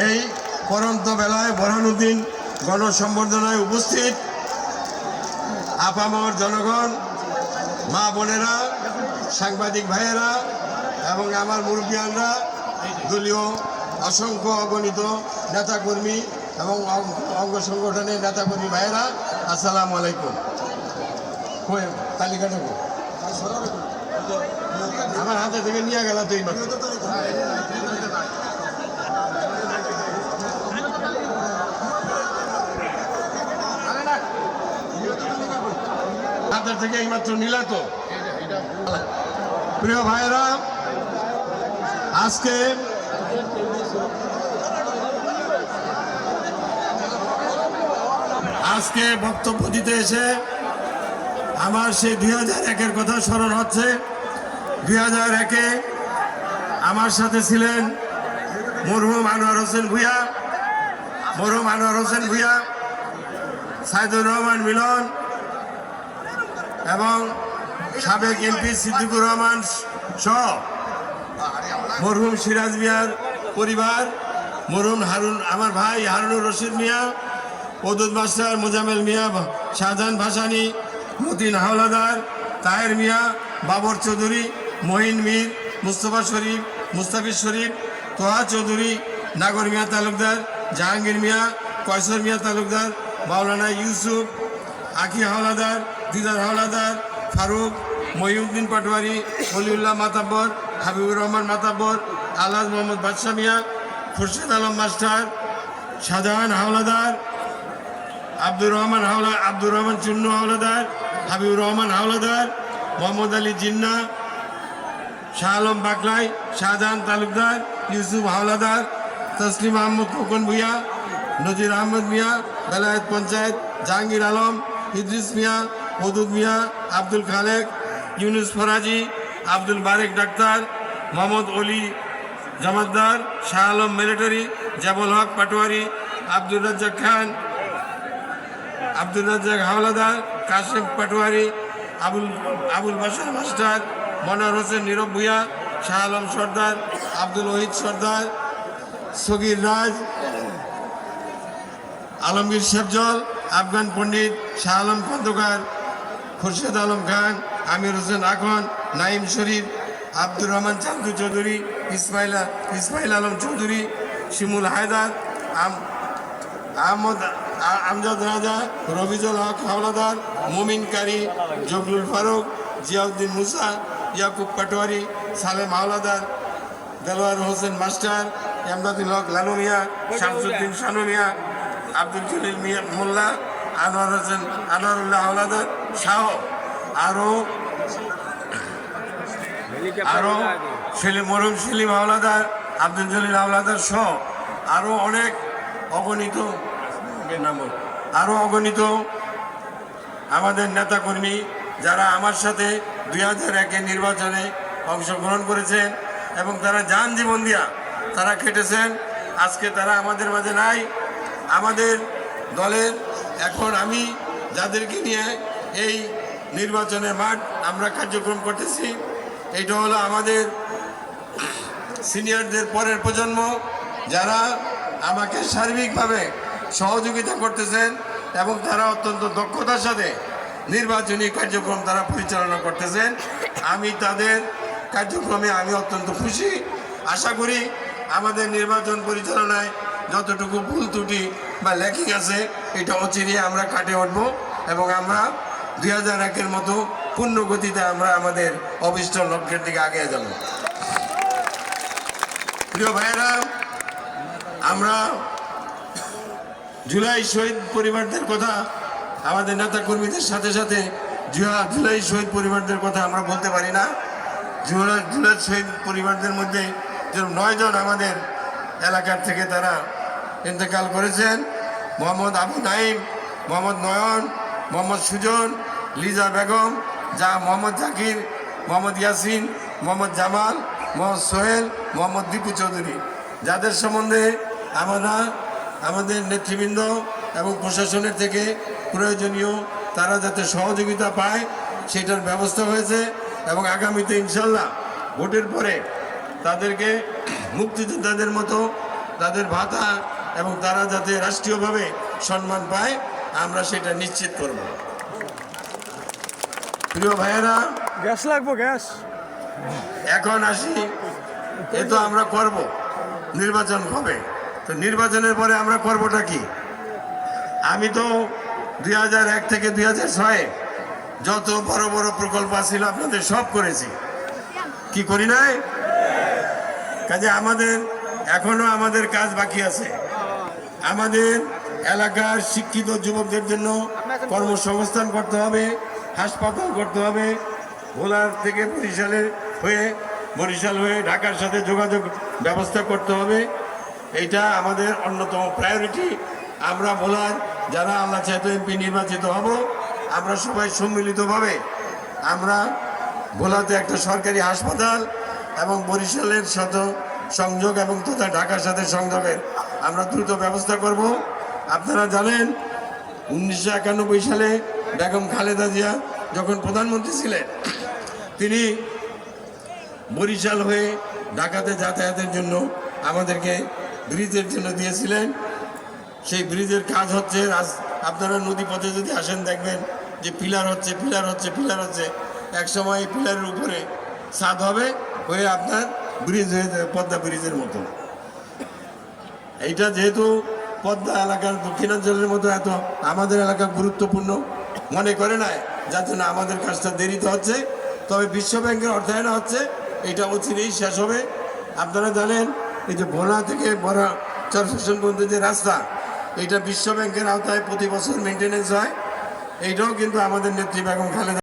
এই পরন্ত বেলায় বরানুদ্দিন গণসম্বর্ধনায় উপস্থিত আপামর জনগণ, মা বোনেরা, সাংবাদিক ভাইয়েরা এবং আমার মুরব্বিয়ানরা, দলীয় অসংখ্য অগণিত নেতাকর্মী এবং অঙ্গ- সংগঠনের নেতাকর্মী ভাইয়েরা, আসসালামু আলাইকুম। তালিকাটা আমার হাতে থেকে নিয়ে গেল তুই। হাতের থেকে এইমাত্র নিলা তো। প্রিয় ভাইয়েরা, আজকে আজকে বক্তব্য দিতে এসে আমার সেই দুই হাজার একের কথা স্মরণ হচ্ছে। দুই হাজার একে আমার সাথে ছিলেন মরহুম আনোয়ার হোসেন ভুইয়া। মরহুম আনোয়ার হোসেন ভুইয়া, সাইদুর রহমান মিলন এবং সাবেক এমপি সিদ্দিকুর রহমান সহ মরহুম সিরাজ মিয়ার পরিবার, মরহুম হারুন, আমার ভাই হারুনুর রশিদ মিয়া ওদুদ মাস্টার মোজামেল মিয়া, শাহজাহান ভাসানি, মতিন হাওলাদার, তাহের মিয়া, বাবর চৌধুরী মহিন মীর, মুস্তফা শরীফ, মুস্তাফিজ শরীফ, তোহা চৌধুরী, নাগর মিয়া তালুকদার, জাহাঙ্গীর মিয়া কয়সর মিয়া Talukdar, Maulana Yusuf, Aki Howlader Didar Howlader, Faruk, Mohiuddin Patwari Waliullah মাতাব্বর, Habibur Rahman মাতাব্বর, Alhaj Mohammad Badshah Mia, Khurshed Alam master, Shahjahan Howlader, Abdur Rahman Howla, Abdur Rahman Chunnu Howlader, Habibur Rahman Howlader, Mohammad Ali Jinnah, Shah Alam বাকলাই Shahjahan Talukdar, Yusuf Howlader, Taslim Ahmed Khokon Bhuiyan, Nazir Ahmed Mia, Belayet Panchayet, Jahangir Alam, Idris Mia Madud Mia, Abdul Khalek, Yunus Faraji, Abdul Barek doctor, Mohammad Oli Jamatdar, Shah Alam military Jabul Haque Patwari Abdul Razzak Khan Abdul Razzak Howlader, Kashem Patwari, Abul Abul Basar master, Monowar Hossain Nirob Bhuiyan, Shah Alam Sardar, Abdul Ohid Sardar, Sagir Raj, Alamgir Shefjal, Afghan Pandit Shah Alam Khandakar Khurshed Alam Khan, Amir Hossain Akhon Naim Sharif, Abdur Rahman চান্দু চৌধুরী, ইসমাইলা, ইসমাইল আলম চৌধুরী, শিমুল হায়দার আহমদ আমজাদ রাজা Rabijul Haque Howlader, Mumin Qari Jabalul Faruk, Ziauddin Musa, Yakub Patwari, Salem Howlader, Delowar Hossain master, Emdadul Haque Lalu Mia Shamsuddin Shanu Abdul Jalil মিয়া মোল্লা, আনোয়ার হোসেন, আনোয়ারুল্লাহ হাওলাদার শাহ আরও আরও সেলিম মরুম সেলিম হাওলাদার আব্দুল জলিল হাওলাদার সহ আরও অনেক অগণিত আরও অগণিত আমাদের নেতাকর্মী যারা আমার সাথে দুই হাজার একে নির্বাচনে অংশগ্রহণ করেছেন এবং তারা যান জীবন দিয়া তারা খেটেছেন আজকে তারা আমাদের মাঝে নাই। আমাদের দলের এখন আমি যাদেরকে নিয়ে এই নির্বাচনের মাঠ আমরা কার্যক্রম করতেছি। এটা হলো আমাদের সিনিয়রদের পরের প্রজন্ম যারা আমাকে সার্বিকভাবে সহযোগিতা করতেছেন এবং তারা অত্যন্ত দক্ষতার সাথে নির্বাচনী কার্যক্রম তারা পরিচালনা করতেছেন। আমি তাদের কার্যক্রমে আমি অত্যন্ত খুশি। আশা করি আমাদের নির্বাচন পরিচালনায় যতটুকু ভুল ত্রুটি বা ল্যাকিং আছে, এটা অচিরে আমরা কাটে উঠব এবং আমরা দুই হাজার একের মতো পূর্ণ গতিতে আমরা আমাদের অভিষ্ট লক্ষ্যের দিকে আগে যাব। প্রিয় ভাইরা আমরা জুলাই শহীদ পরিবারদের কথা, আমাদের নেতা কর্মীদের সাথে সাথে জুলাই শহীদ পরিবারদের কথা আমরা বলতে পারি না। জুলাই জুলাই শহীদ পরিবারদের মধ্যে যেরকম নয়জন আমাদের এলাকার থেকে তারা ইন্তেকাল করেছেন। মোহাম্মদ আবু নাইম মোহাম্মদ নয়ন, মোহাম্মদ সুজন লিজা বেগম, যা মোহাম্মদ জাকির, মোহাম্মদ ইয়াসিন, মোহাম্মদ জামাল, মোহাম্মদ সোহেল, মোহাম্মদ দীপু চৌধুরী। যাদের সম্বন্ধে আমরা আমাদের নেতৃবৃন্দ এবং প্রশাসনের থেকে প্রয়োজনীয়, তারা যাতে সহযোগিতা পায়, সেটার ব্যবস্থা হয়েছে এবং আগামীতে ইনশাল্লাহ ভোটের পরে তাদেরকে মুক্তিযোদ্ধাদের মতো তাদের ভাতা এবং তারা যাতে রাষ্ট্রীয়ভাবে সম্মান পায়, আমরা সেটা নিশ্চিত করব। প্রিয় ভাইয়েরা গ্যাস লাগবো গ্যাস। এখন আসি এ তো আমরা করব। নির্বাচন হবে। তো নির্বাচনের পরে আমরা করবটা কি? আমি তো দুই এক থেকে দুই ছয়ে যত বড় বড় প্রকল্প ছিল আপনাদের সব করেছি। কি করি নাই? কাজে আমাদের এখনও আমাদের কাজ বাকি আছে। আমাদের এলাকার শিক্ষিত যুবকদের জন্য কর্মসংস্থান করতে হবে। হাসপাতাল করতে হবে। ভোলার থেকে বরিশালের হয়ে, বরিশাল হয়ে ঢাকার সাথে যোগাযোগ ব্যবস্থা করতে হবে। এটা আমাদের অন্যতম প্রায়োরিটি আমরা ভোলার যারা আল্লাহ চাইতো এমপি নির্বাচিত হব, আমরা সবাই সম্মিলিতভাবে আমরা ভোলাতে একটা সরকারি হাসপাতাল এবং বরিশালের সাথে সংযোগ এবং তথা ঢাকার সাথে সংযোগের আমরা দ্রুত ব্যবস্থা করব। আপনারা জানেন, উনিশশো একানব্বই সালে বেগম খালেদা জিয়া যখন প্রধানমন্ত্রী ছিলেন, তিনি বরিশাল হয়ে ঢাকাতে যাতায়াতের জন্য আমাদেরকে ব্রিজের জন্য দিয়েছিলেন। সেই ব্রিজের কাজ হচ্ছে আপনারা নদী পথে যদি আসেন দেখবেন যে পিলার হচ্ছে পিলার হচ্ছে পিলার হচ্ছে। এক সময় পিলারের উপরে ছাদ হবে, হয়ে আপনার ব্রিজ হয়ে যাবে, পদ্মা ব্রিজের মতো। এইটা যেহেতু পদ্মা এলাকার দক্ষিণাঞ্চলের মতো এত, আমাদের এলাকা গুরুত্বপূর্ণ। মনে করে নাই, যার জন্য আমাদের কাজটা দেরিতে হচ্ছে। তবে বিশ্বব্যাংকের অর্থায়ন হচ্ছে, এটা অচিরেই শেষ হবে। আপনারা জানেন, এই যে ভোলা থেকে বড় চরফেশন পর্যন্ত যে রাস্তা, এটা বিশ্ব ব্যাংকের আওতায় প্রতি বছর মেনটেন্যান্স হয়। এইটাও কিন্তু আমাদের নেত্রী বেগম খালেদা